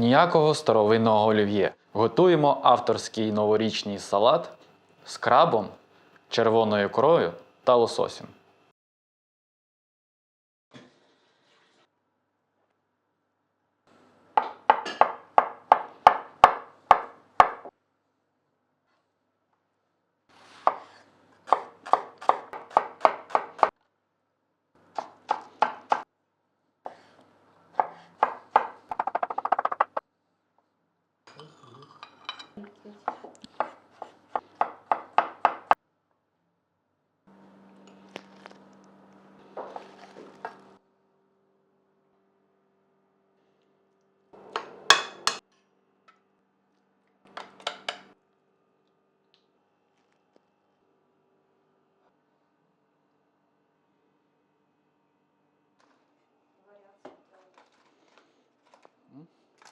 Ніякого старовинного олів'є. Готуємо авторський новорічний салат з крабом, червоною корою та лососем.